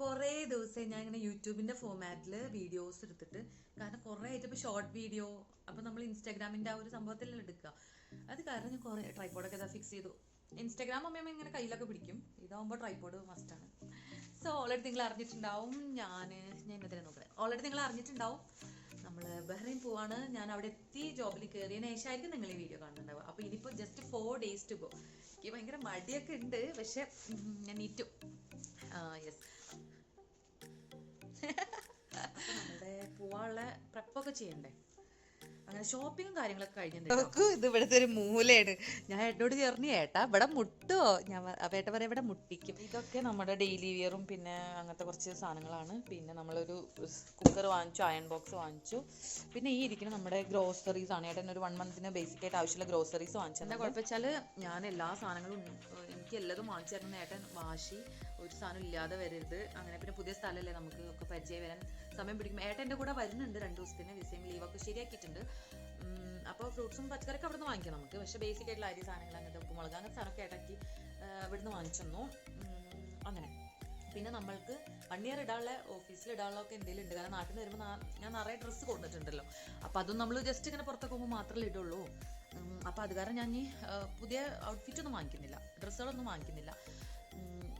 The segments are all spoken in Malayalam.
കുറേ ദിവസം ഞാൻ ഇങ്ങനെ യൂട്യൂബിന്റെ ഫോമാറ്റിൽ വീഡിയോസ് എടുത്തിട്ട്. കാരണം കുറേ ആയിട്ട് ഇപ്പോൾ ഷോർട്ട് വീഡിയോ അപ്പോൾ നമ്മൾ ഇൻസ്റ്റാഗ്രാമിന്റെ ആ ഒരു സംഭവത്തിലെല്ലാം എടുക്കുക അത് കാരണം ഞാൻ കുറേ ട്രൈപ്പോഡൊക്കെ ഇതാ ഫിക്സ് ചെയ്തു. ഇൻസ്റ്റാഗ്രാം അമ്മയമ്മ ഇങ്ങനെ കയ്യിലൊക്കെ പിടിക്കും. ഇതാവുമ്പോൾ ട്രൈപ്പോഡ് മസ്റ്റാണ് സോ ഓൾറെഡി നിങ്ങൾ അറിഞ്ഞിട്ടുണ്ടാവും ഞാൻ ഞാൻ ഇന്നത്തെ നോക്കുന്നത് ഓൾറെഡി നിങ്ങൾ അറിഞ്ഞിട്ടുണ്ടാവും നമ്മൾ ബഹ്റൈൻ പോവാണ്. ഞാൻ അവിടെ എത്തി ജോബിൽ കയറിയതിന് ശേഷമായിരിക്കും നിങ്ങൾ ഈ വീഡിയോ കാണുന്നുണ്ടാവുക. അപ്പോൾ ഇനിയിപ്പോൾ just four days to go എനിക്ക് ഭയങ്കര മടിയൊക്കെ ഉണ്ട്. പക്ഷെ ഞാൻ നീറ്റു. യെസ് പോവാനുള്ള പ്രപ്പൊക്കെ ചെയ്യണ്ടേ? അങ്ങനെ ഷോപ്പിങ്ങും കാര്യങ്ങളൊക്കെ കഴിഞ്ഞിട്ടുണ്ട് ഇത് ഇവിടുത്തെ ഒരു മൂലയാണ്. ഞാൻ ഏട്ടോട് ചേർന്ന് ഏട്ടാ ഇവിടെ മുട്ടോ? ഞാൻ ഏട്ട പറയാം ഇവിടെ മുട്ടിക്കും. ഇതൊക്കെ നമ്മുടെ ഡെയിലി വിയറും പിന്നെ അങ്ങനത്തെ കുറച്ച് സാധനങ്ങളാണ്. പിന്നെ നമ്മളൊരു കുക്കർ വാങ്ങിച്ചു അയൺ ബോക്സ് വാങ്ങിച്ചു. പിന്നെ ഈ ഇരിക്കുന്ന നമ്മുടെ ഗ്രോസറീസ് ആണ്. ഏട്ടൻ ഒരു വൺ മന്തിന് ബേസിക് ആയിട്ട് ആവശ്യമുള്ള ഗ്രോസറീസ് വാങ്ങിച്ചത് എന്താ കുഴപ്പമെച്ചാൽ ഞാൻ എല്ലാ സാധനങ്ങളും എനിക്ക് എല്ലാതും വാങ്ങിച്ചു തരണം നേട്ടൻ വാശി ഒരു സാധനം ഇല്ലാതെ വരരുത്. അങ്ങനെ പിന്നെ പുതിയ സ്ഥലമല്ലേ നമുക്ക് ഒക്കെ പരിചയം വരാൻ സമയം പിടിക്കും ഏട്ടൻ എന്റെ കൂടെ വരുന്നുണ്ട് രണ്ട് ദിവസത്തിന് വിസയും ലീവൊക്കെ ശരിയാക്കിയിട്ടുണ്ട്. അപ്പോൾ ഫ്രൂട്ട്സും പച്ചക്കറിയൊക്കെ അവിടെ നിന്ന് വാങ്ങിക്കാം നമുക്ക്. പക്ഷേ ബേസിക് ആയിട്ടുള്ള അരി സാധനങ്ങൾ അങ്ങനത്തെ ഉപ്പുമുളക് അങ്ങനത്തെ സാധനമൊക്കെ ഏട്ടാക്കി ഇവിടുന്ന് വാങ്ങിച്ചെന്നു. അങ്ങനെ. പിന്നെ നമ്മൾക്ക് വൺ ഇയർ ഇടാനുള്ള ഓഫീസിൽ ഇടാനുള്ള ഒക്കെ എന്തെങ്കിലും ഉണ്ട്. കാരണം നാട്ടിൽ നിന്ന് വരുമ്പോൾ ഞാൻ നിറയെ ഡ്രസ്സ് കൊണ്ടിട്ടുണ്ടല്ലോ അപ്പോൾ അതും നമ്മൾ ജസ്റ്റ് ഇങ്ങനെ പുറത്തൊക്കെ പോകുമ്പോൾ മാത്രമേ ഇടുള്ളൂ. അപ്പോൾ അത് കാരണം ഞാൻ ഈ പുതിയ ഔട്ട്ഫിറ്റ് ഒന്നും വാങ്ങിക്കുന്നില്ല. ഡ്രസ്സുകളൊന്നും വാങ്ങിക്കുന്നില്ല.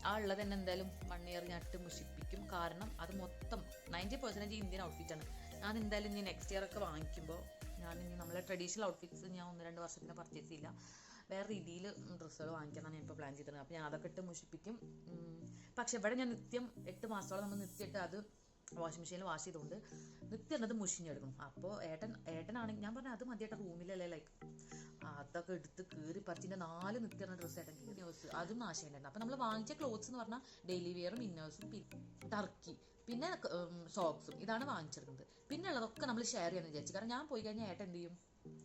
ആ ഉള്ളത് തന്നെ എന്തായാലും വൺ ഇയർ ഞാൻ ഇട്ട് മുഷിപ്പിക്കും. കാരണം അത് മൊത്തം നയന്റി പെർസെന്റേജ് ഇന്ത്യൻ ഔട്ട്ഫിറ്റാണ് ഞാൻ എന്തായാലും ഇനി നെക്സ്റ്റ് ഇയർ ഒക്കെ വാങ്ങിക്കുമ്പോൾ ഞാൻ ഇനി നമ്മളെ ട്രഡീഷണൽ ഔട്ട്ഫിറ്റ്സ് ഞാൻ ഒന്ന് രണ്ട് വർഷത്തിന് പർച്ചേസ് ചെയ്യില്ല. വേറെ രീതിയിൽ ഡ്രസ്സുകൾ വാങ്ങിക്കാനാണ് ഞാൻ ഇപ്പോൾ പ്ലാൻ ചെയ്തിരുന്നത്. അപ്പോൾ ഞാൻ അതൊക്കെ ഇട്ട് മുഷിപ്പിക്കും. പക്ഷെ ഇവിടെ ഞാൻ നിത്യം എട്ട് മാസത്തോളം നമ്മൾ നിത്യമായിട്ട് അത് വാഷിംഗ് മെഷീനിൽ വാഷ് ചെയ്തുകൊണ്ട് നിത്യം എന്നത് മുഷിഞ്ഞെടുക്കണം അപ്പോൾ ഏട്ടൻ ഏട്ടനാണെങ്കിൽ ഞാൻ പറഞ്ഞാൽ അത് മതിയായിട്ട് റൂമിലല്ലേ ലൈക്ക് അതൊക്കെ എടുത്ത് കീറി പറിച്ചിന്റെ നാല് നിൽക്കുന്ന ഡ്രസ്സ് ഏട്ടൻ ഡ്രസ്സ് അതും നാശമുണ്ടായിരുന്നു അപ്പോൾ നമ്മൾ വാങ്ങിച്ച ക്ലോത്ത്സ് എന്ന് പറഞ്ഞാൽ ഡെയിലി വെയറും ഇന്നേഴ്സും ടർക്കി പിന്നെ സോക്സും ഇതാണ് വാങ്ങിച്ചിരുന്നത് പിന്നെ ഉള്ളതൊക്കെ നമ്മൾ ഷെയർ ചെയ്യാന്ന് വിചാരിച്ചു. കാരണം ഞാൻ പോയി കഴിഞ്ഞാൽ ഏട്ടൻ എന്ത് ചെയ്യും?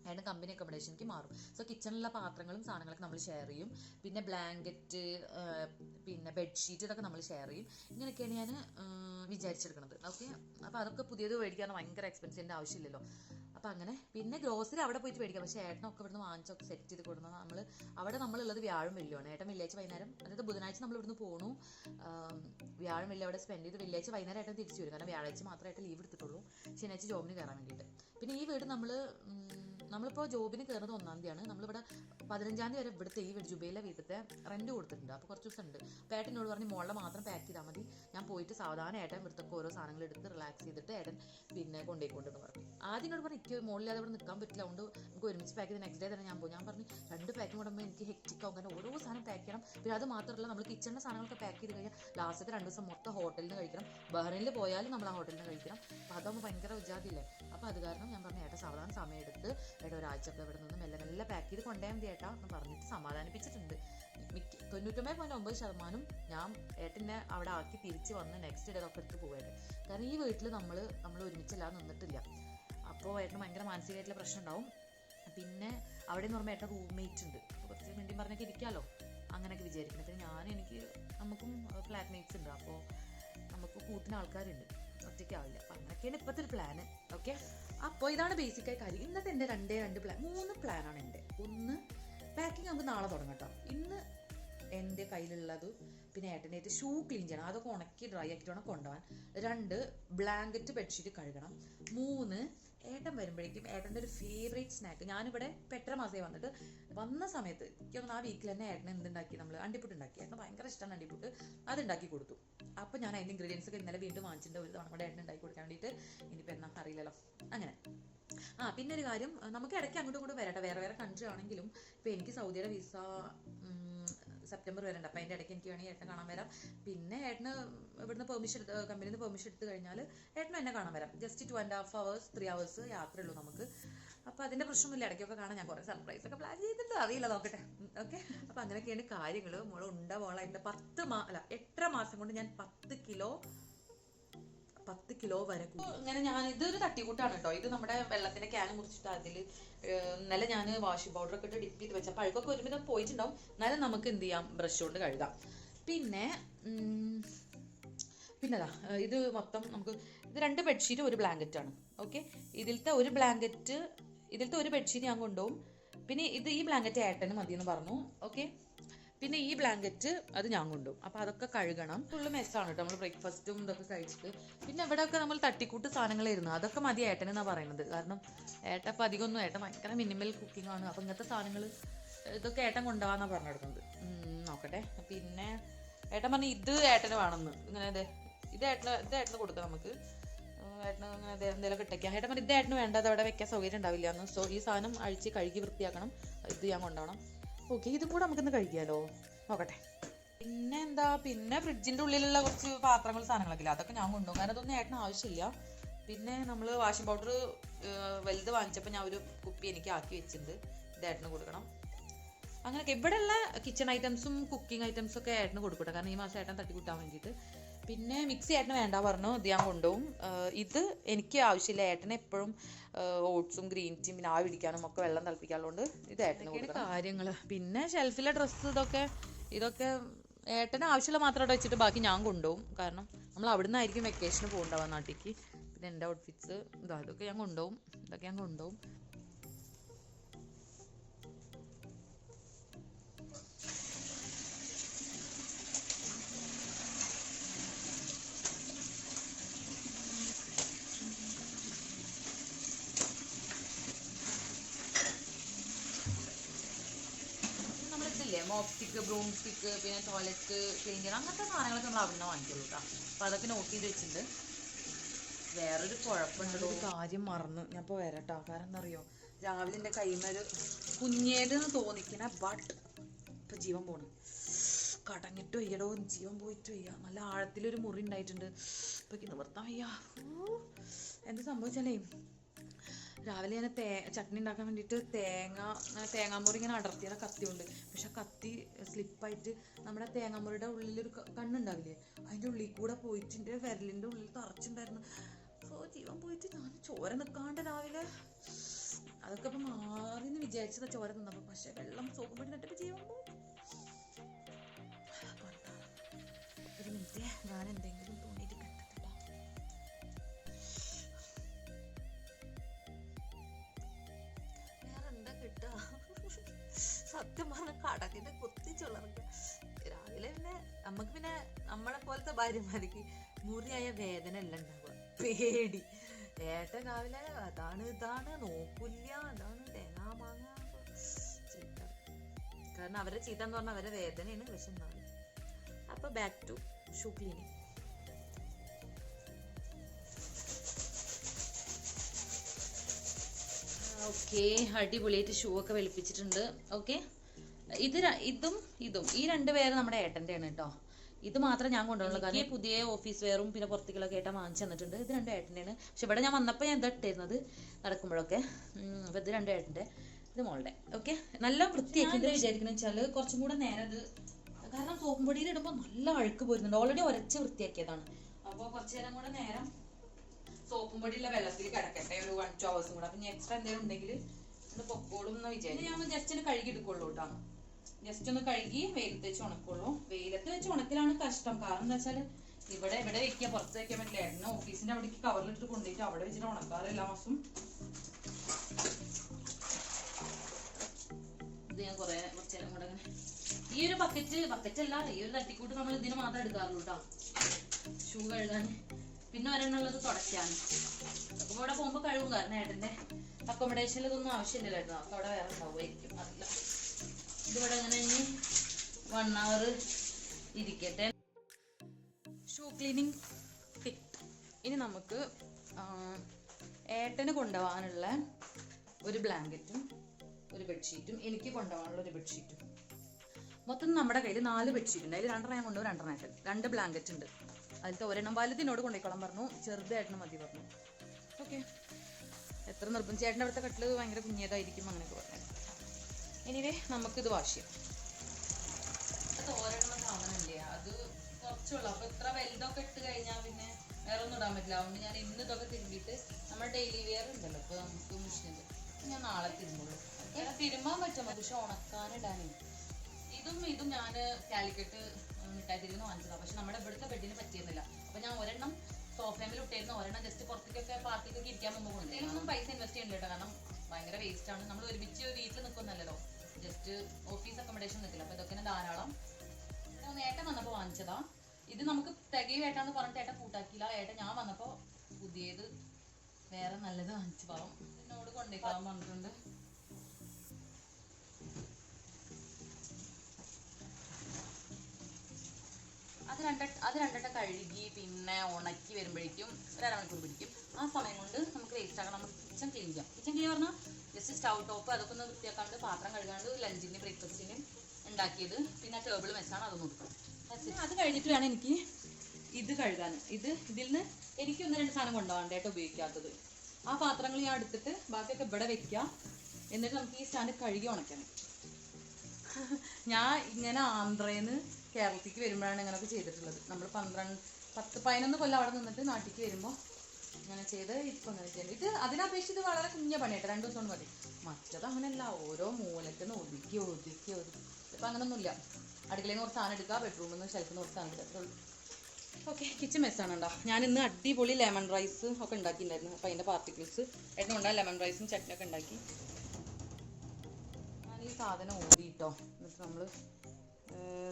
ഏട്ടൻ കമ്പനി അക്കോമഡേഷനിലേക്ക് മാറും. സോ കിച്ചണിലുള്ള പാത്രങ്ങളും സാധനങ്ങളൊക്കെ നമ്മൾ ഷെയർ ചെയ്യും. പിന്നെ ബ്ലാങ്കറ്റ് പിന്നെ ബെഡ്ഷീറ്റ് ഇതൊക്കെ നമ്മൾ ഷെയർ ചെയ്യും. ഇങ്ങനെയൊക്കെയാണ് ഞാൻ വിചാരിച്ചെടുക്കുന്നത് ഓക്കെ അപ്പോൾ അതൊക്കെ പുതിയത് മേടിക്കാൻ ഭയങ്കര എക്സ്പെൻസിന്റെ ആവശ്യമില്ലല്ലോ. അപ്പോൾ അങ്ങനെ പിന്നെ ഗ്രോസറി അവിടെ പോയിട്ട് മേടിക്കാം. പക്ഷേ ഏട്ടനൊക്കെ ഇവിടുന്ന് വാങ്ങിച്ചൊക്കെ സെറ്റ് ചെയ്ത് കൊടുക്കുന്നത് നമ്മൾ അവിടെ നമ്മളുള്ളത് വ്യാഴം വെള്ളിയാണ് ഏട്ടൻ വെള്ളിയാഴ്ച വൈകുന്നേരം അതായത് ബുധനാഴ്ച നമ്മൾ ഇവിടുന്ന് പോണു. വ്യാഴം വെള്ളി അവിടെ സ്പെൻഡ് ചെയ്ത് വെള്ളിയാഴ്ച വൈകുന്നേരം ഏട്ടൻ തിരിച്ചു വരും. കാരണം വ്യാഴാഴ്ച മാത്രമായിട്ട് ലീവ് എടുത്തിട്ടുള്ളൂ. ശനിയാഴ്ച ജോബിന് കയറാൻ വേണ്ടിയിട്ട്. പിന്നെ ഈ വീട് നമ്മൾ നമ്മളിപ്പോൾ ജോബിന് കയറുന്നത് ഒന്നാം തീയതിയാണ്. നമ്മളിവിടെ പതിനഞ്ചാം തീയതി വരെ ഇവിടുത്തെ ഈ വീട് ജുബൈയിലെ വീട്ടിലത്തെ റെന്റ് കൊടുത്തിട്ടുണ്ട്. അപ്പോൾ കുറച്ച് ദിവസം ഉണ്ട്. അപ്പോൾ ഏട്ടൻ എന്നോട് പറഞ്ഞ് മോളെ മാത്രം പാക്ക് ചെയ്താൽ മതി. ഞാൻ പോയിട്ട് സാവധാനം ഏട്ടൻ ഇവിടുത്തെ ഓരോ സാധനങ്ങൾ എടുത്ത് റിലാക്സ് ചെയ്തിട്ട് ഏട്ടൻ പിന്നെ കൊണ്ടുപോയിക്കൊണ്ടെന്ന് പറഞ്ഞു. ആദ്യം എന്നോട് പറഞ്ഞു എനിക്ക് മുകളിൽ അവിടെ നിൽക്കാൻ പറ്റില്ല. അതുകൊണ്ട് നമുക്ക് ഒരുമിച്ച് പാക്ക് ചെയ്ത് നെക്സ്റ്റ് ഡേ തന്നെ ഞാൻ പോകും ഞാൻ പറഞ്ഞു രണ്ട് പാക്കും കൂടുമ്പോൾ എനിക്ക് ഹെക്റ്റിക് ആവും. കാരണം ഓരോ സാധനം പാക്ക് ചെയ്യണം. പിന്നെ അത് മാത്രമല്ല നമ്മൾ കിച്ചണിന്റെ സാധനങ്ങളൊക്കെ പാക്ക് ചെയ്ത് കഴിഞ്ഞാൽ ലാസ്റ്റത്തെ രണ്ട് ദിവസം മൊത്തം ഹോട്ടലിൽ നിന്ന് കഴിക്കണം. ബഹ്റൈനിൽ പോയാലും നമ്മൾ ആ ഹോട്ടലിൽ നിന്ന് കഴിക്കണം. അപ്പോൾ അതാകുമ്പോൾ ഭയങ്കര ഉജാതില്ലേ അപ്പോൾ അത് കാരണം ഞാൻ പറഞ്ഞു ഏട്ടൻ സാവധാനം സമയം എടുത്ത് ഏട്ടാ ഒരാഴ്ചയൊക്കെ ഇവിടെ നിന്ന് മെല്ലെ മെല്ലെ പാക്ക് ചെയ്ത് കൊണ്ടുപോയാൽ മതി ഏട്ടാ എന്ന് പറഞ്ഞിട്ട് സമാധാനിപ്പിച്ചിട്ടുണ്ട്. മിക്ക തൊണ്ണൂറ്റൊമ്പത് പോയിന്റ് ഒമ്പത് ശതമാനം ഞാൻ ഏട്ടനെ അവിടെ ആക്കി തിരിച്ച് വന്ന് നെക്സ്റ്റ് ഡേ എടുത്ത് പോയത് കാരണം ഈ വീട്ടിൽ നമ്മൾ നമ്മൾ ഒരുമിച്ചല്ലാതെ നിന്നിട്ടില്ല. അപ്പോൾ ഏട്ടന് ഭയങ്കര മാനസികമായിട്ടുള്ള പ്രശ്നം ഉണ്ടാവും. പിന്നെ അവിടെ എന്ന് പറയുമ്പോൾ ഏട്ടൻ റൂംമേറ്റ് ഉണ്ട്. കുറച്ച് മിണ്ടി പറഞ്ഞൊക്കെ ഇരിക്കാമല്ലോ അങ്ങനെയൊക്കെ വിചാരിക്കുന്നത് പിന്നെ ഞാൻ എനിക്ക് നമുക്കും ഫ്ലാറ്റ്മേറ്റ്സ് ഉണ്ട്. അപ്പോൾ നമുക്ക് കൂട്ടിന് ആൾക്കാരുണ്ട്. ഒറ്റയ്ക്കാവില്ല അപ്പം അങ്ങനെയൊക്കെയാണ് ഇപ്പോഴത്തെ ഒരു പ്ലാന് ഓക്കെ അപ്പോൾ ഇതാണ് ബേസിക്കായി കാര്യം. ഇന്നത്തെ എന്റെ രണ്ടേ രണ്ട് പ്ലാൻ മൂന്ന് പ്ലാനാണ് എന്റെ. ഒന്ന് പാക്കിംഗ് നമുക്ക് നാളെ തുടങ്ങട്ടോ ഇന്ന് എന്റെ കയ്യിലുള്ളത് പിന്നെ ഏട്ടനായിട്ട് ഷൂ ക്ലീൻ ചെയ്യണം. അതൊക്കെ ഉണക്കി ഡ്രൈ ആക്കിയിട്ട് വേണം കൊണ്ടുപോകാൻ. രണ്ട് ബ്ലാങ്കറ്റ് ബെഡ്ഷീറ്റ് കഴുകണം. മൂന്ന് ഏട്ടൻ വരുമ്പോഴേക്കും ഏട്ടന്റെ ഒരു ഫേവറേറ്റ് സ്നാക്ക് ഞാനിവിടെ പെട്ടര മാസേ വന്നിട്ട് വന്ന സമയത്ത് ആ വീക്കിൽ തന്നെ ഏട്ടൻ എന്തുണ്ടാക്കി നമ്മൾ അണ്ടിപ്പുട്ട് ഉണ്ടാക്കി. ഏട്ടന് ഭയങ്കര ഇഷ്ടമാണ് അണ്ടിപ്പുട്ട്. അത് ഉണ്ടാക്കി കൊടുത്തു. അപ്പം ഞാൻ അതിന്റെ ഇൻഗ്രീഡിയൻസ് ഒക്കെ ഇന്നലെ വീണ്ടും വാങ്ങിച്ചിട്ടുണ്ട്. ഒരു തവണ കൂടെ ഏട്ടൻ ഉണ്ടാക്കി കൊടുക്കാൻ വേണ്ടിയിട്ട്. ഇനിയിപ്പോൾ എന്നാ അറിയില്ലല്ലോ. അങ്ങനെ. ആ പിന്നെ ഒരു കാര്യം നമുക്ക് ഇടയ്ക്ക് അങ്ങോട്ടും ഇങ്ങോട്ടും വരട്ടെ. വേറെ വേറെ കൺട്രി ആണെങ്കിലും ഇപ്പോൾ എനിക്ക് സൗദിയുടെ വിസ സെപ്റ്റംബർ വരെ ഉണ്ട് അപ്പോൾ അതിന്റെ ഇടയ്ക്ക് എനിക്ക് വേണമെങ്കിൽ ഏട്ടനെ കാണാൻ വരാം. പിന്നെ ഏട്ടന് ഇവിടുന്ന് പെർമിഷൻ എടുത്ത് കമ്പനിയിൽ നിന്ന് പെർമിഷൻ എടുത്ത് കഴിഞ്ഞാൽ ഏട്ടനും എന്നെ കാണാൻ വരാം. Just two and half hours three hours യാത്രയുള്ളൂ നമുക്ക്. അപ്പോൾ അതിന്റെ പ്രശ്നമൊന്നുമില്ല. ഇടയ്ക്കൊക്കെ കാണാൻ ഞാൻ കുറേ സർപ്രൈസ് ഒക്കെ പ്ലാൻ ചെയ്തിട്ടുണ്ട്. അറിയില്ല നോക്കട്ടെ. ഓക്കെ അപ്പോൾ അങ്ങനെയൊക്കെയാണ് കാര്യങ്ങൾ മോൾ ഉണ്ട മോളായിട്ട് പത്ത് മാ അല്ല എട്ടര മാസം കൊണ്ട് ഞാൻ പത്ത് കിലോ പത്ത് കിലോ വരെ ഇങ്ങനെ ഞാൻ ഇതൊരു തട്ടിക്കൂട്ടാണ് കേട്ടോ. ഇത് നമ്മുടെ വെള്ളത്തിന്റെ ക്യാൻ മുറിച്ചിട്ട് അതിൽ ഇന്നലെ ഞാൻ വാഷിംഗ് പൗഡർ ഒക്കെ ഇട്ട് ഡിപ്പ് ചെയ്ത് വെച്ച. പഴുക്കൊക്കെ ഒരുവിധം പോയിട്ടുണ്ടാവും. എന്നാലും നമുക്ക് എന്ത് ചെയ്യാം? ബ്രഷ് കൊണ്ട് കഴുകാം. പിന്നെ പിന്നെ പിന്നെതാ ഇത് മൊത്തം നമുക്ക് ഇത് രണ്ട് ബെഡ്ഷീറ്റ് ഒരു ബ്ലാങ്കറ്റ് ആണ്. ഓക്കെ ഇതിലത്തെ ഒരു ബ്ലാങ്കറ്റ് ഇതിലത്തെ ഒരു ബെഡ്ഷീറ്റ് ഞാൻ കൊണ്ടുപോകും. പിന്നെ ഇത് ഈ ബ്ലാങ്കറ്റ് ഏട്ടന് മതി എന്ന് പറഞ്ഞു. ഓക്കെ പിന്നെ ഈ ബ്ലാങ്കറ്റ് അത് ഞാൻ കൊണ്ടുപോകും. അപ്പോൾ അതൊക്കെ കഴുകണം. ഫുൾ മെസ്സാണ് കേട്ടോ നമ്മൾ ബ്രേക്ക്ഫാസ്റ്റും ഇതൊക്കെ കഴിച്ചിട്ട്. പിന്നെ ഇവിടെയൊക്കെ നമ്മൾ തട്ടിക്കൂട്ട് സാധനങ്ങളായിരുന്നു. അതൊക്കെ മതി ഏട്ടനെന്നാണ് പറയുന്നത് കാരണം ഏട്ടൻ അപ്പം അധികമൊന്നും ഏട്ടൻ ഭയങ്കര മിനിമൽ കുക്കിംഗ് ആണ്. അപ്പം ഇങ്ങനത്തെ സാധനങ്ങൾ ഇതൊക്കെ ഏട്ടൻ കൊണ്ടുപോകാന്നാണ് പറഞ്ഞു കൊടുക്കുന്നത് നോക്കട്ടെ. പിന്നെ ഏട്ടൻ പറഞ്ഞു ഇത് ഏട്ടന് വേണമെന്ന്. ഇങ്ങനെ അതെ ഇത് ഏട്ടന് ഇത് ഏട്ടന് കൊടുക്കാം നമുക്ക്. ഏട്ടന് അങ്ങനെ എന്തെങ്കിലും ഇട്ടേക്കാം. ഏട്ടൻ പറഞ്ഞു ഇത് ഏട്ടന് വേണ്ട അത് അവിടെ വെക്കാൻ സൗകര്യം ഉണ്ടാവില്ല. എന്ന് സോ ഈ സാധനം അഴിച്ച് കഴുകി വൃത്തിയാക്കണം. ഇത് ഞാൻ കൊണ്ടുപോകണം. ഓക്കെ ഇതും കൂടെ നമുക്കിന്ന് കഴിക്കാമല്ലോ നോക്കട്ടെ. പിന്നെ എന്താ? പിന്നെ ഫ്രിഡ്ജിന്റെ ഉള്ളിലുള്ള കുറച്ച് പാത്രങ്ങൾ സാധനങ്ങളൊക്കെ അതൊക്കെ ഞാൻ കൊണ്ടുപോകും. കാരണം അതൊന്നും ഏട്ടന് ആവശ്യമില്ല. പിന്നെ നമ്മൾ വാഷിംഗ് പൗഡർ വലുത് വാങ്ങിച്ചപ്പോൾ ഞാൻ ഒരു കുപ്പി എനിക്ക് ആക്കി വെച്ചിട്ടുണ്ട്. ഇത് ഏട്ടന് കൊടുക്കണം. അങ്ങനെയൊക്കെ. ഇവിടെയുള്ള കിച്ചൺ ഐറ്റംസും കുക്കിംഗ് ഐറ്റംസും ഒക്കെ ഏട്ടന് കൊടുക്കട്ടെ. കാരണം ഈ മാസം ഏട്ടൻ തട്ടിക്കൂട്ടാൻ വേണ്ടിയിട്ട്. പിന്നെ മിക്സി ഏട്ടന് വേണ്ട പറഞ്ഞു. ഇത് ഞാൻ കൊണ്ടുപോകും. ഇത് എനിക്ക് ആവശ്യമില്ല. ഏട്ടന് എപ്പോഴും ഓട്സും ഗ്രീൻ ടീം പിന്നെ ആവി പിടിക്കാനും ഒക്കെ വെള്ളം തിളപ്പിക്കാനുള്ളത് ഇത് ഏട്ടന് കാര്യങ്ങൾ പിന്നെ ഷെൽഫിലെ ഡ്രസ്സ് ഇതൊക്കെ ഇതൊക്കെ ഏട്ടന് ആവശ്യമുള്ള മാത്രം അവിടെ വെച്ചിട്ട് ബാക്കി ഞാൻ കൊണ്ടുപോകും. കാരണം നമ്മൾ അവിടെ നിന്നായിരിക്കും വെക്കേഷന് പോകണ്ടാവുക നാട്ടിലേക്ക്. പിന്നെ എന്റെ ഔട്ട്ഫിറ്റ്സ് ഇതാ ഇതൊക്കെ ഞാൻ കൊണ്ടുപോകും. ഇതൊക്കെ ഞാൻ കൊണ്ടുപോകും. മോപ്പ് സ്റ്റിക്ക് ബ്രൂം സ്റ്റിക്ക് പിന്നെ ടോയ്ലറ്റ് ക്ലീനർ അങ്ങനത്തെ സാധനങ്ങളൊക്കെ നമ്മൾ അവിടെ നിന്ന് വാങ്ങിക്കുള്ളൂ കേട്ടോ അപ്പോൾ അതൊക്കെ നോട്ട് ചെയ്ത് വെച്ചിട്ടുണ്ട്. വേറൊരു കുഴപ്പമുണ്ട്? ഒരു കാര്യം മറന്നു ഞാൻ ഇപ്പോൾ കേട്ടോ കാരണം എന്താ അറിയോ രാവിലെ എന്റെ കയ്യിൽ നിന്നൊരു കുഞ്ഞേതെന്ന് തോന്നിക്കണ ബട്ട് ഇപ്പം ജീവൻ പോണു. കടഞ്ഞിട്ട് വയ്യടോ ജീവൻ പോയിട്ട് വയ്യ. നല്ല ആഴത്തിലൊരു മുറി ഉണ്ടായിട്ടുണ്ട്. ഇപ്പം നിവർത്താൻ വയ്യ. എന്ത് സംഭവിച്ചാലേ? രാവിലെ ഞാൻ തേ ചട്നി ഉണ്ടാക്കാൻ വേണ്ടിയിട്ട് തേങ്ങ തേങ്ങാമുറി ഇങ്ങനെ അടർത്തിയ കത്തിയുണ്ട്. പക്ഷെ ആ കത്തി സ്ലിപ്പായിട്ട് നമ്മുടെ തേങ്ങാമുറിയുടെ ഉള്ളിലൊരു കണ്ണ് കണ്ണുണ്ടാവില്ലേ? അതിന്റെ ഉള്ളിൽ കൂടെ പോയിട്ട് എന്റെ വിരലിന്റെ ഉള്ളിൽ തറച്ചുണ്ടായിരുന്നു. സോ ജീവൻ പോയിട്ട് ഞാൻ ചോര നിൽക്കാണ്ട് രാവിലെ. അതൊക്കെ ഇപ്പം മാറി എന്ന് വിചാരിച്ചതാ ചോര നിന്നപ്പോൾ പക്ഷെ വെള്ളം സോപ്പ് പൊടി നട്ടപ്പോൾ ജീവൻ പോയി. ഒരു മിനിറ്റ് ഞാൻ എന്തെങ്കിലും സത്യം പറഞ്ഞ കടകിന്റെ കുത്തി രാവിലെ പിന്നെ നമുക്ക് പിന്നെ നമ്മളെ പോലത്തെ ഭാര്യമാർക്ക് മുറിയായ വേദന അല്ല ഉണ്ടാവുക. പേടി. ഏട്ടൻ രാവിലെ അതാണ് ഇതാണ് നോക്കില്ല അതാണ് തേങ്ങ മാങ്ങ. കാരണം അവരെ ചീത്ത എന്ന് പറഞ്ഞാൽ അവരെ വേദനയാണ് പക്ഷെ എന്നാലും. അപ്പൊ back to shoe cleaning okay അടിപൊളിയായിട്ട് ഷൂ ഒക്കെ വെളുപ്പിച്ചിട്ടുണ്ട് ഓക്കെ ഇത് ഇതും ഇതും. ഈ രണ്ട് പേര് നമ്മുടെ ഏട്ടന്റെ ആണ് കേട്ടോ ഇത് മാത്രം ഞാൻ കൊണ്ടുപോകുന്നു കാരണം പുതിയ ഓഫീസ് വെയറും പിന്നെ പുറത്തേക്കുള്ളൊക്കെ ഏട്ടൻ വാങ്ങിച്ചു തന്നിട്ടുണ്ട്. ഇത് രണ്ടും ഏട്ടന്റെയാണ് പക്ഷെ ഇവിടെ ഞാൻ വന്നപ്പോൾ ഞാൻ എന്താ ഇട്ടിരുന്നത് നടക്കുമ്പോഴൊക്കെ. അപ്പൊ അപ്പോൾ ഇത് രണ്ട് ഏട്ടന്റെ ഇത് മോളുടെ. ഓക്കെ? നല്ല വൃത്തിയാക്കി വിചാരിക്കുന്നത് വെച്ചാൽ കുറച്ചും കൂടെ നേരെ ഇത് കാരണം സോപ്പും പൊടിയിൽ ഇടുമ്പോൾ നല്ല അഴുക്ക് പോരുന്നുണ്ട്. ഓൾറെഡി ഒരച്ച് വൃത്തിയാക്കിയതാണ്. അപ്പോൾ കുറച്ച് നേരം കൂടെ നേരം സോപ്പും പൊടിയുള്ള വെള്ളത്തിൽ കിടക്കട്ടെ. ഒരു വൺ ടു അവേഴ്സും കൂടെ. അപ്പൊ എക്സ്ട്രാ എന്തെങ്കിലും ഉണ്ടെങ്കിൽ പൊക്കോളും എന്ന് വിചാരിച്ചു ഞാൻ ജസ്റ്റ് കഴുകി എടുക്കുള്ളൂ കേട്ടോ ജസ്റ്റ് ഒന്ന് കഴുകി വെയിലത്ത് വെച്ച് ഉണക്കുള്ളൂ. വെയിലത്ത് വെച്ച് ഉണക്കലാണ് കഷ്ടം. കാരണം എന്താ വെച്ചാൽ ഇവിടെ ഇവിടെ വെക്കുക പുറത്ത് വെക്കാൻ പറ്റില്ല. എണ്ണ ഓഫീസിന്റെ അവിടേക്ക് കവറിലിട്ട് കൊണ്ടുപോയിട്ട് അവിടെ വെച്ചിട്ട് ഉണക്കാറ് എല്ലാ മാസം ഈ ഒരു ബക്കറ്റ് ബക്കറ്റ് അല്ല ഈ ഒരു തട്ടിക്കൂട്ട് നമ്മൾ ഇതിന് മാത്രം എടുക്കാറുള്ളൂ കേട്ടോ ഷൂ കഴുകാൻ. പിന്നെ ഒരെണ്ണുള്ളത് തുടയ്ക്കാൻ. അപ്പൊ ഇവിടെ പോകുമ്പോൾ കഴുകും. കാരണം ഏട്ടന്റെ അക്കോമഡേഷനിൽ ഇതൊന്നും ആവശ്യമില്ലല്ലോ നമുക്ക് അവിടെ വേറെ ഉണ്ടാവുമായിരിക്കും. അറിയില്ല. ഇതിവിടെ ഇങ്ങനെ ഇനി വൺ അവർ ഇരിക്കട്ടെ. ഷൂ ക്ലീനിങ് കിറ്റ് ഇനി നമുക്ക് ഏട്ടന് കൊണ്ടുപോകാനുള്ള ഒരു ബ്ലാങ്കറ്റും ഒരു ബെഡ്ഷീറ്റും എനിക്ക് കൊണ്ടുപോകാനുള്ള ഒരു ബെഡ്ഷീറ്റും മൊത്തം നമ്മുടെ കയ്യിൽ നാല് ബെഡ്ഷീറ്റ് ഉണ്ട്. അതിൽ രണ്ടെണ്ണം ഞാൻ കൊണ്ടുപോകും രണ്ടെണ്ണം രണ്ട് ബ്ലാങ്കറ്റ് ഉണ്ട്. അതിലത്തെ ഒരെണ്ണം വലുതിനോട് കൊണ്ടുപോയിക്കോളാൻ പറഞ്ഞു. ചെറുതായിട്ടിന് മതി പറഞ്ഞു. ഓക്കെ എത്ര നിർബന്ധം ചേട്ടന്റെ അവിടുത്തെ കട്ടിൽ ഭയങ്കര കുഞ്ഞേതായിരിക്കും അങ്ങനെയൊക്കെ പറഞ്ഞു. എനിവേ നമുക്കിത് വാഷ് ചെയ്യാം. സാധനമില്ലേ അത് കുറച്ചുള്ളൂ. അപ്പൊ ഇത്ര വലുതൊക്കെ ഇട്ട് കഴിഞ്ഞാൽ പിന്നെ വേറെ ഒന്നും ഇടാൻ പറ്റില്ല. അതുകൊണ്ട് ഞാൻ ഇന്ന് ഇതൊക്കെ തിരുമ്പിയിട്ട് നമ്മുടെ ഡെയിലി വെയർ ഉണ്ടല്ലോ. ഇപ്പൊ നമുക്ക് ഞാൻ നാളെ തിരുമ്പുള്ളൂ. ഏ, തിരുമ്പാൻ പറ്റും പക്ഷെ ഉണക്കാനിടാനേ ഇതും ഇതും ഞാൻ കാലിക്കറ്റ് മിഠായി തിരിന്ന് വാങ്ങിച്ചതാണ് പക്ഷെ നമ്മുടെ ഇവിടുത്തെ ബെഡിന് പറ്റിയിരുന്നില്ല. അപ്പോൾ ഞാൻ ഒരെണ്ണം സോഫേമിൽ ഇട്ടായിരുന്നു ഒരെണ്ണം ജസ്റ്റ് പുറത്തേക്കൊക്കെ പാർട്ടിക്കൊക്കെ ഇരിക്കാൻ മുമ്പ് കൊണ്ടുപോയി ഇതിലൊന്നും പൈസ ഇൻവെസ്റ്റ് ചെയ്യുന്നില്ല കേട്ടോ. കാരണം ഭയങ്കര വേസ്റ്റ് ആണ്. നമ്മൾ ഒരുമിച്ച് വീട്ടിൽ നിൽക്കുന്നല്ലോ ജസ്റ്റ് ഓഫീസ് അക്കോമഡേഷൻ നിൽക്കില്ല. അപ്പൊ ഇതൊക്കെ ധാരാളം. ഏട്ടൻ വന്നപ്പോ വാങ്ങിച്ചതാ. ഇത് നമുക്ക് തികയും ഏട്ടാന്ന് പറഞ്ഞിട്ട് ഏട്ടൻ കൂട്ടാക്കിയില്ല. ഏട്ടൻ ഞാൻ വന്നപ്പോ പുതിയത് വേറെ നല്ലത് വാങ്ങിച്ചു പാവം. എന്നോട് കൊണ്ടേക്കാൻ പറഞ്ഞിട്ടുണ്ട്. അത് രണ്ട അത് രണ്ടട്ട കഴുകി പിന്നെ ഉണക്കി വരുമ്പോഴേക്കും ഒരു അരമണിക്കൂർ പിടിക്കും. ആ സമയം കൊണ്ട് നമുക്ക് വേസ്റ്റ് ആക്കണം നമുക്ക് കിച്ചൺ ക്ലീൻ ചെയ്യാം. കിച്ചൺ ക്ലീൻ പറഞ്ഞാൽ ജസ്റ്റ് സ്റ്റൗ ടോപ്പ് അതൊക്കെ ഒന്ന് വൃത്തിയാക്കാണ്ട് പാത്രം കഴുകാണ്ട് ലഞ്ചിന്റെ ബ്രേക്ക്ഫാസ്റ്റിനും ഉണ്ടാക്കിയത്. പിന്നെ ടേബിൾ മെസ്സാണ് അതൊന്നും കൊടുക്കാം അത് കഴിഞ്ഞിട്ട് വേണം എനിക്ക് ഇത് കഴുകാൻ. ഇത് ഇതിൽ നിന്ന് എനിക്ക് ഒന്ന് രണ്ട് സാധനം കൊണ്ടുപോകാണ്ടായിട്ട് ഉപയോഗിക്കാത്തത്. ആ പാത്രങ്ങൾ ഞാൻ എടുത്തിട്ട് ബാക്കിയൊക്കെ ഇവിടെ വെക്കുക എന്നിട്ട് നമുക്ക് ഈ സ്റ്റാൻഡ് കഴുകി ഉണക്കണം ഞാൻ ഇങ്ങനെ ആന്ധ്രയിൽ കേരളത്തിലേക്ക് വരുമ്പോഴാണ് ഇങ്ങനെയൊക്കെ ചെയ്തിട്ടുള്ളത്. നമ്മൾ പന്ത്രണ്ട് പത്ത് പതിനൊന്ന് കൊല്ലം അവിടെ നിന്നിട്ട് നാട്ടിലേക്ക് വരുമ്പോൾ ഇങ്ങനെ ചെയ്ത് ഇപ്പൊ അങ്ങനെ ചെയ്യണം ഇത് അതിനപേക്ഷിച്ച് വളരെ കുഞ്ഞ പണിയായിട്ട് രണ്ട് ദിവസം കൊണ്ട് മതി. മറ്റത് അങ്ങനെയല്ല. ഓരോ മൂലത്തിന് ഒതുക്കി ഒതുക്കി ഒതുക്കി. ഇപ്പം അങ്ങനൊന്നുമില്ല. അടുക്കളയിൽ നിന്ന് കുറച്ച് സാധനം എടുക്കുക ബെഡ്റൂമിൽ നിന്ന് ഷെൽഫിൽ നിന്ന് കുറച്ച് സാധനം എടുക്കുക. ഓക്കെ കിച്ചൺ മെസ്സാണ് ഞാൻ ഇന്ന് അടിപൊളി ലെമൺ റൈസ് ഒക്കെ ഉണ്ടാക്കിയിട്ടുണ്ടായിരുന്നു. അപ്പൊ അതിന്റെ പാർട്ടിക്കിൾസ് ഏട്ടൻ ഉണ്ടാകും ലെമൺ റൈസും ചട്നിയൊക്കെ ഉണ്ടാക്കി. ഞാൻ ഈ സാധനം ഓടിയിട്ടോ എന്നിട്ട് നമ്മൾ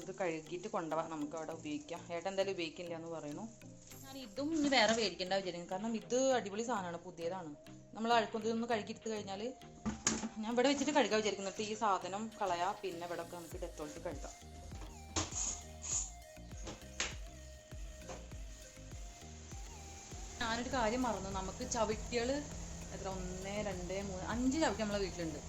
ഇത് കഴുകിയിട്ട് കൊണ്ടുപോകാം നമുക്ക് അവിടെ ഉപയോഗിക്കാം. ഏട്ടൻ എന്തായാലും ഉപയോഗിക്കില്ല എന്ന് പറയുന്നു. ഞാൻ ഇതും ഇനി വേറെ മേടിക്കേണ്ട വിചാരിക്കും കാരണം ഇത് അടിപൊളി സാധനമാണ് പുതിയതാണ്. നമ്മൾ അഴുക്കൊന്നും കഴുകിയെടുത്ത് കഴിഞ്ഞാൽ ഞാൻ ഇവിടെ വെച്ചിട്ട് കഴുകാൻ വിചാരിക്കുന്നിട്ട് ഈ സാധനം കളയാ പിന്നെ ഇവിടെ ഒക്കെ നമുക്ക് ഡെറ്റോളിട്ട് കഴുകാം. ഞാനൊരു കാര്യം മറന്നു. നമുക്ക് ചവിട്ടികൾ എത്ര? ഒന്ന് രണ്ട് മൂന്ന് അഞ്ച് ചവിട്ടി നമ്മളെ വീട്ടിലുണ്ട്.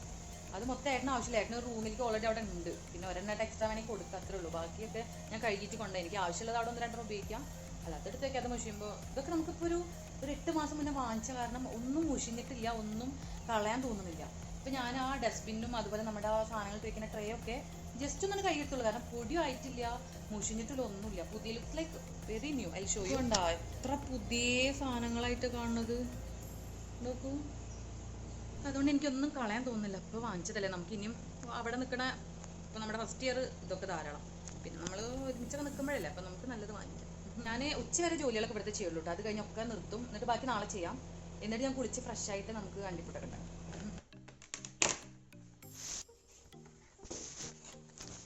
അത് മൊത്തം ഏട്ടന് ആവശ്യമില്ല. ഏട്ടന് റൂമിലേക്ക് ഓൾറെഡി അവിടെ ഉണ്ട്. പിന്നെ ഒരെണ്ണമായിട്ട് എക്സ്ട്രാ വേണമെങ്കിൽ കൊടുക്കുക അത്രേ ഉള്ളൂ. ബാക്കിയൊക്കെ ഞാൻ കഴുകിയിട്ട് കൊണ്ടുപോയി. എനിക്ക് ആവശ്യമുള്ളത് അവിടെ ഒന്ന് രണ്ടെണ്ണം ഉപയോഗിക്കാം. അല്ലാത്ത എടുത്ത് വെക്കാതെ മുഷിയുമ്പോൾ ഇതൊക്കെ നമുക്കിപ്പോൾ ഒരു ഒരു എട്ട് മാസം മുന്നേ വാങ്ങിച്ച കാരണം ഒന്നും മുഷിഞ്ഞിട്ടില്ല ഒന്നും കളയാൻ തോന്നുന്നില്ല. ഇപ്പം ഞാൻ ആ ഡസ്റ്റ്ബിന്നും അതുപോലെ നമ്മുടെ ആ സാധനങ്ങൾ വെക്കുന്ന ട്രേ ഒക്കെ ജസ്റ്റ് ഒന്നും കൈയെടുത്തുള്ളൂ. കാരണം പൊടിയും ആയിട്ടില്ല മുഷിഞ്ഞിട്ടില്ല ഒന്നുമില്ല. പുതിയ look like very new I show you ഉണ്ടാ എത്ര പുതിയ സാധനങ്ങളായിട്ട് കാണുന്നത്? നോക്കൂ. അതുകൊണ്ട് എനിക്കൊന്നും കളയാൻ തോന്നുന്നില്ല. ഇപ്പോൾ വാങ്ങിച്ചതല്ലേ. നമുക്ക് ഇനിയും അവിടെ നിൽക്കണ ഇപ്പോൾ നമ്മുടെ ഫസ്റ്റ് ഇയർ ഇതൊക്കെ ധാരാളം. പിന്നെ നമ്മൾ ഒരുമിച്ചൊക്കെ നിൽക്കുമ്പോഴല്ലേ അപ്പോൾ നമുക്ക് നല്ലത് വാങ്ങിക്കാം. ഞാൻ ഉച്ചവരെ ജോലികളൊക്കെ ഇവിടുത്തെ ചെയ്യുള്ളൂ കേട്ടോ അത് കഴിഞ്ഞൊക്കെ നിർത്തും. എന്നിട്ട് ബാക്കി നാളെ ചെയ്യാം. എന്നിട്ട് ഞാൻ കുളിച്ച് ഫ്രഷ് ആയിട്ട് നമുക്ക് കണ്ടിപ്പൊട്ടൊക്കെ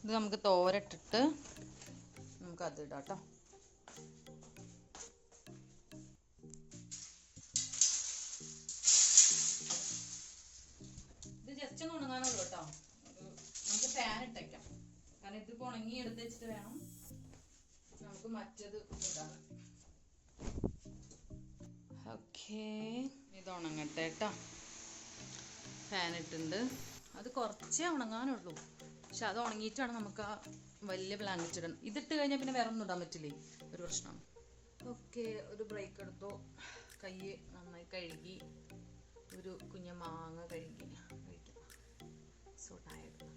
ഇത് നമുക്ക് തോരട്ടിട്ട് നമുക്ക് അത് ഇടാം കേട്ടോ ഇത് ജസ്റ്റ് ഒന്ന് ഉണങ്ങാനുള്ളൂ കേട്ടോ നമുക്ക് ഫാൻ ഇട്ടേക്കാം. കാരണം ഇതിപ്പോ ഉണങ്ങി എടുത്ത് വെച്ചിട്ട് വേണം. നമുക്ക് മറ്റത് ഇടാം ഓക്കേ. ഇത് ഉണങ്ങട്ടെ കേട്ടോ ഫാൻ ഇട്ടുണ്ട്. അത് കുറച്ചേ ഉണങ്ങാനുള്ളൂ. പക്ഷെ അത് ഉണങ്ങിയിട്ടാണ് നമുക്ക് ആ വലിയ ബ്ലാങ്കറ്റ് ഇടാൻ ഇതിട്ട് കഴിഞ്ഞാൽ പിന്നെ വേറെ ഒന്നും ഇടാൻ പറ്റില്ലേ? ഒരു പ്രശ്നമാണ് ഓക്കെ ഒരു ബ്രേക്ക് എടുത്തു. കൈ നന്നായി കഴുകി. ഒരു കുഞ്ഞ മാങ്ങ കഴുകി. കഴിക്കാം സോ ടയർഡ്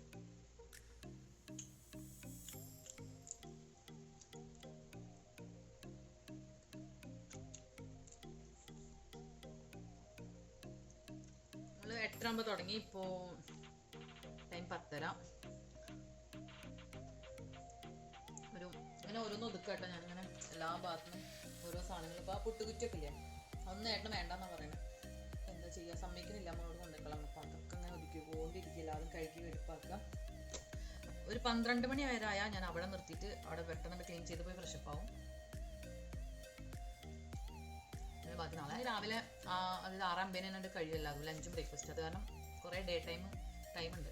നമ്മൾ തുടങ്ങി. ഇപ്പോൾ ടൈം പത്തര. ഒരു ഇങ്ങനെ ഓരോന്ന് ഒതുക്കുക കേട്ടോ ഞാനിങ്ങനെ എല്ലാ ഭാഗത്തുനിന്നും ഓരോ സാധനങ്ങൾ ഇപ്പോൾ ആ പുട്ടുകുറ്റൊക്കെ ഇല്ലേ? അതൊന്നും ഏട്ടന് വേണ്ടെന്നാ പറയുന്നത് എന്താ ചെയ്യുക സമ്മതിക്കുന്നില്ല നമ്മളോട് കൊണ്ടുക്കളാം അപ്പം അതൊക്കെ അങ്ങനെ ഒതുക്കിക്കൊണ്ടിരിക്കില്ല എല്ലാവരും കഴുകി വെടുപ്പാക്കുക ഒരു പന്ത്രണ്ട് മണി വരെ ആയാൽ ഞാൻ അവിടെ നിർത്തിയിട്ട് അവിടെ പെട്ടെന്ന് ക്ലീൻ ചെയ്ത് പോയി ഫ്രഷപ്പ് ആവും. ബാക്കി നാളെ രാവിലെ അതായത് ആറാം തന്നെ കഴിയുമല്ലോ അതുപോലെ ലഞ്ചും ബ്രേക്ക്ഫാസ്റ്റ് അത് കാരണം കുറേ ഡേ ടൈം ടൈമുണ്ട്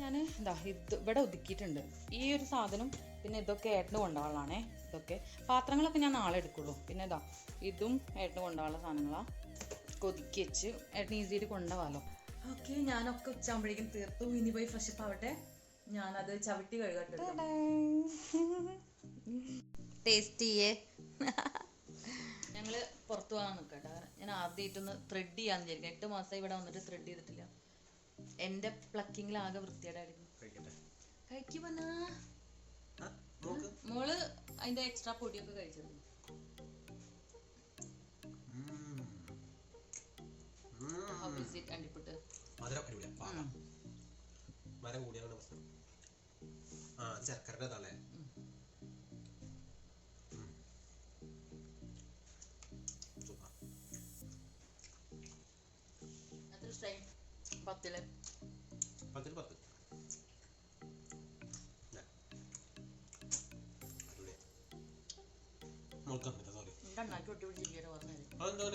ഞാൻ എന്താ ഇത് ഇവിടെ ഒതുക്കിയിട്ടുണ്ട്. ഈ ഒരു സാധനം പിന്നെ ഇതൊക്കെ ഏട്ടന് കൊണ്ടുപോകാനുള്ളതാണേ. ഇതൊക്കെ പാത്രങ്ങളൊക്കെ ഞാൻ നാളെ എടുക്കുള്ളൂ. പിന്നെ ഇതാ ഇതും ഏട്ടന് കൊണ്ടുപോകാനുള്ള സാധനങ്ങളാണ് ഒതുക്കി വെച്ച് ഏട്ടന് ഈസിയായിട്ട് കൊണ്ടുപോകാമല്ലോ ഓക്കെ ഞാനൊക്കെ ഉച്ചാകുമ്പോഴേക്കും തീർത്തു. ഇനി പോയി ഫ്രഷ് ആവട്ടെ. ഞാനത് ചവിട്ടി കഴുകട്ടെ ടേസ്റ്റ് ചെയ്യേ. ഞങ്ങൾ പുറത്തു പോകാൻ നിൽക്കട്ടെ ഞാൻ ആദ്യമായിട്ടൊന്ന് ത്രെഡ് ചെയ്യാന്ന് വിചാരിക്കും എട്ട് മാസമായി ഇവിടെ വന്നിട്ട് ത്രെഡ് ചെയ്തിട്ടില്ല. എന്റെ പ്ലക്കിങ്ങിൽ ആകെ വൃത്തിയേടായിരുന്നു കഴിക്കട്ടെ. കഴിക്കുമെന്നാ മോൾ അതിന്റെ എക്സ്ട്രാ പൊടിയൊക്കെ it, അണ്ടിപ്പുട്ട് മധുരം അടിപൊളിയാ. മരം കൂടിയാണ് പ്രശ്നം. ആ അത് ശർക്കരയുടെ തളേ പത്തിൽ. പത്തിൽ പത്ത്. നോക്കാം സോറി അതെന്താ